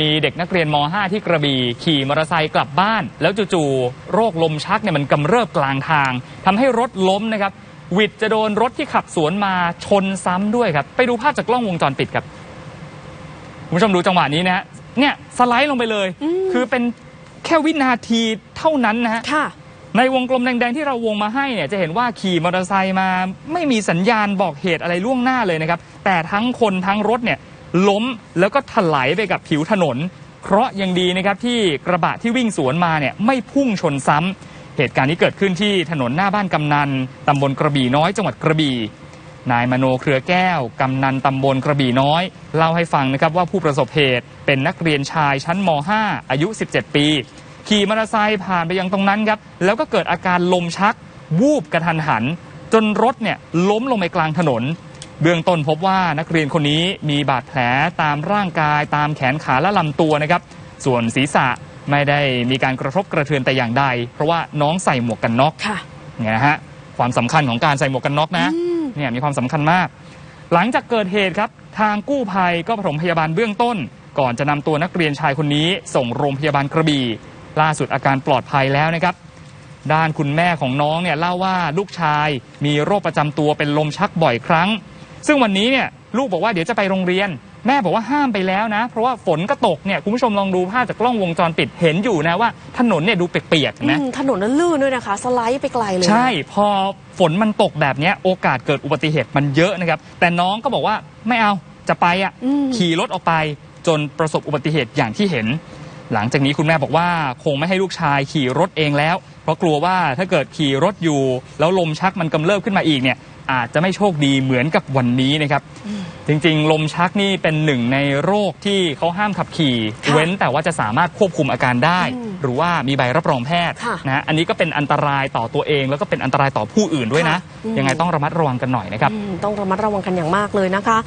มีเด็กนักเรียนม .5 ที่กระบี่ขี่มอเตอร์ไซค์กลับบ้าน แล้วจู่ๆโรคลมชักเนี่ยมันกำเริบกลางทางทำให้รถล้มนะครับหวิดจะโดนรถที่ขับสวนมาชนซ้ำด้วยครับ ไปดูภาพจากกล้องวงจรปิดครับคุณผู้ชมดูจังหวะนี้นะฮะเนี่ยสไลด์ลงไปเลยอืมคือเป็นแค่วินาทีเท่านั้นนะฮะค่ะในวงกลมแดงๆที่เราวงมาให้เนี่ยจะเห็นว่าขี่มอเตอร์ไซค์มา ไม่มีสัญญาณบอกเหตุอะไรล่วงหน้าเลยนะครับแต่ทั้งคนทั้งรถเนี่ย ล้มแล้วก็ถลายไปกับผิวถนน เคราะห์ยังดีนะครับที่กระบะที่วิ่งสวนมาเนี่ยไม่พุ่งชนซ้ำเหตุการณ์นี้เกิดขึ้นที่ถนนหน้าบ้านกำนันตำบลกระบี่น้อยจังหวัดกระบี่นายมโนเครือแก้ว กำนันตำบลกระบี่น้อย เล่าให้ฟังนะครับว่าผู้ประสบเหตุเป็นนักเรียนชายชั้นม .5 อายุ 17 ปี ขี่มอเตอร์ไซค์ผ่านไปยังตรงนั้นครับ แล้วก็เกิดอาการลมชัก วูบกระทันหัน จนรถเนี่ยล้มลงไปกลางถนน เบื้องต้นพบว่านักเรียนคนนี้มีบาดแผลตามร่างกาย ตามแขนขาและลำตัวนะครับ ส่วนศีรษะไม่ได้มีการกระทบกระเทือนแต่อย่างใด เพราะว่าน้องใส่หมวกกันน็อกค่ะเนี่ยนะฮะความสำคัญของการใส่หมวกกันน็อกนะอืมเนี่ยมีความสำคัญมาก หลังจากเกิดเหตุครับ ทางกู้ภัยก็ปฐมพยาบาลเบื้องต้น ก่อนจะนำตัวนักเรียนชายคนนี้ ส่งโรงพยาบาลกระบี่ล่าสุดอาการปลอดภัยแล้วนะครับ ด้านคุณแม่ของน้องเนี่ยเล่าว่าลูกชายมีโรคประจำตัวเป็นลมชักบ่อยครั้ง ซึ่งวันนี้เนี่ยลูกบอกว่าเดี๋ยวจะไปโรงเรียน แม่บอกว่าห้ามไปแล้วนะ เพราะว่าฝนก็ตกเนี่ยคุณผู้ชมลองดูภาพจากกล้องวงจรปิดเห็นอยู่นะว่า ถนนเนี่ยดูเปียกๆนะ อืมถนนนั้นลื่นด้วยนะคะ สไลด์ไปไกลเลยนะใช่พอฝนมันตกแบบเนี้ยโอกาสเกิดอุบัติเหตุมันเยอะนะครับ แต่น้องก็บอกว่าไม่เอาจะไปอะอืม ขี่รถออกไปจนประสบอุบัติเหตุอย่างที่เห็น หลังจากนี้คุณแม่บอกว่าคงไม่ให้ลูกชายขี่รถเองแล้ว เพราะกลัวว่าถ้าเกิดขี่รถอยู่ แล้วลมชักมันกำเริบขึ้นมาอีกเนี่ย อาจจะไม่โชคดีเหมือนกับวันนี้นะครับ จริงๆ ลมชักนี่เป็นหนึ่งในโรคที่เขาห้ามขับขี่ค่ะเว้นแต่ว่าจะสามารถควบคุมอาการได้อืมหรือว่ามีใบรับรองแพทย์ค่ะนะฮะอันนี้ก็เป็นอันตรายต่อตัวเอง แล้วก็เป็นอันตรายต่อผู้อื่นด้วยนะค่ะอืมยังไงต้องระมัดระวังกันหน่อยนะครับอืมต้องระมัดระวังกันอย่างมากเลยนะคะ